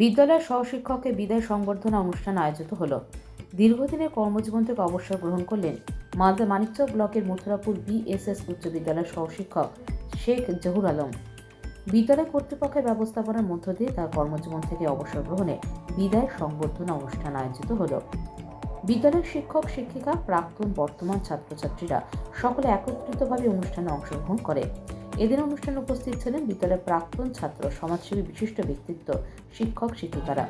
বিদ্যালয়ের সহশিক্ষককে বিদায় সংবর্ধনা অনুষ্ঠান আয়োজিত হলো। দীর্ঘদিনের কর্মজীবন থেকে অবসর গ্রহণ করলেন মালদা মানিকচক ব্লকের মথুরাপুর বিএসএস উচ্চ বিদ্যালয়ের সহশিক্ষক শেখ জহুর আলম। বিদ্যালয় কর্তৃপক্ষের ব্যবস্থাপনার মধ্য দিয়ে তার কর্মজীবন থেকে অবসর গ্রহণে বিদায় সংবর্ধনা অনুষ্ঠান আয়োজিত হলো। বিদ্যালয়ের শিক্ষক, শিক্ষিকা, প্রাক্তন বর্তমান ছাত্রছাত্রীরা সকলে একত্রিতভাবে অনুষ্ঠানে অংশগ্রহণ করে। এদিন অনুষ্ঠানে উপস্থিত ছিলেন বিদ্যালয়ের প্রাক্তন ছাত্র, সমাজসেবী বিশিষ্ট ব্যক্তিত্ব, শিক্ষক, শিক্ষিকারা।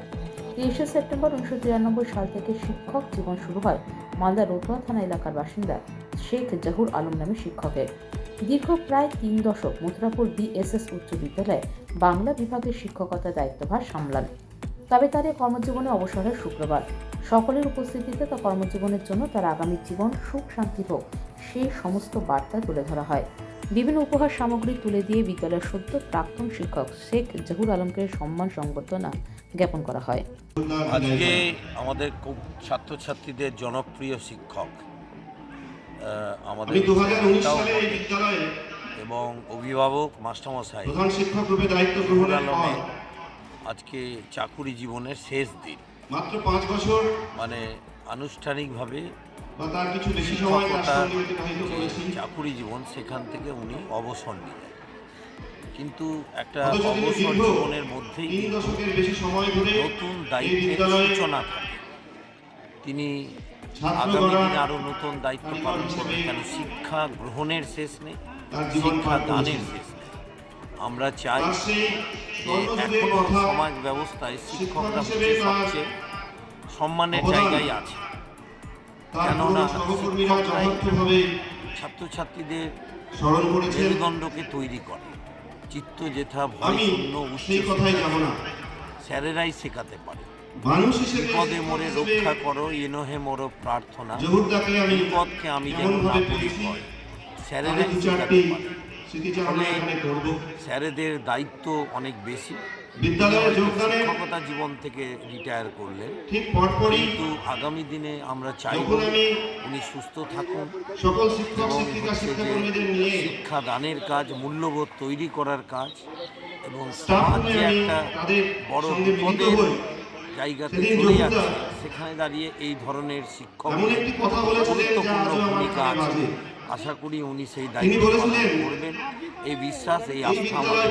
তেইশে সেপ্টেম্বর উনিশশো তিরানব্বই সাল থেকে শিক্ষক জীবন শুরু হয় মালদা রতুয়া থানা এলাকার বাসিন্দা শেখ জাহুর আলম নামে শিক্ষকের দীর্ঘ প্রায় তিন দশক মথুরাপুর বিএসএস উচ্চ বিদ্যালয়ে বাংলা বিভাগের শিক্ষকতার দায়িত্বভার সামলান। তবে তার কর্মজীবনে অবসরের শুক্রবার। সকলের উপস্থিতিতে তার কর্মজীবনের জন্য তার আগামী জীবন সুখ, শান্তি হোক সেই সমস্ত বার্তা তুলে ধরা হয়। বিভিন্ন উপহার সামগ্রী তুলে দিয়ে বিদ্যালয়ের সদ্য প্রাক্তন শিক্ষক শেখ জহুর আলমকে সম্মান সংবর্ধনা জ্ঞাপন করা হয়। আজকে আমাদের খুব ছাত্রছাত্রীদের জনপ্রিয় শিক্ষক আহ, আমাদের এবং অভিভাবক মাস্টারমশাই শিক্ষক জহুর আলমের আজকে চাকুরি জীবনের শেষ দিন। মাত্র পাঁচ বছর মানে আনুষ্ঠানিকভাবে শিক্ষকতার যে চাকুরি জীবন সেখান থেকে উনি অবসর নিলেন। কিন্তু একটা অবসর জীবনের মধ্যেই নতুন দায়িত্বের সূচনা থাকে। তিনি আগামী দিনে আরও নতুন দায়িত্ব পালন করবেন কেন? শিক্ষা গ্রহণের শেষ নেই শিক্ষা দানের শেষ নেই। আমরা চাই যে স্বর্ণযুগের এখনও কথা সমাজ ব্যবস্থায় শিক্ষকরা সবচেয়ে সম্মানের জায়গায় আছে। কেননা ছাত্রছাত্রীদের স্মরণ মেরুদণ্ডকে তৈরি করে। চিত্ত যেথা ভয় আমি শূন্য কথাই যাব না। স্যারেরাই শেখাতে পারে। বিপদে মোরে রক্ষা করো এনহে মোর প্রার্থনা। আমি বিপদকে আমি যেন না পেয়েছি ভয় স্যারেরাই শেখাতে পারে। ফলে স্যারেদের দায়িত্ব অনেক বেশি। বিদ্যালয়ে হয়তো যোগদানের শিক্ষকতা জীবন থেকে রিটায়ার করলেন। ঠিক পরপরই কিন্তু আগামী দিনে আমরা আমি উনি সুস্থ থাকুন সকল শিক্ষক শিক্ষিকা শিক্ষাকর্মীদের নিয়ে শিক্ষা দানের কাজ মূল্যবোধ তৈরি করার কাজ এবং সমাজ একটা তাদের বড় বিপদের জায়গাতে চলে যাচ্ছে। সেখানে দাঁড়িয়ে এই ধরনের শিক্ষক গুরুত্বপূর্ণ ভূমিকা আছে। আশা করি উনি সেই দায়িত্ব করবেন। এই বিশ্বাস এই আস্থা আমাদের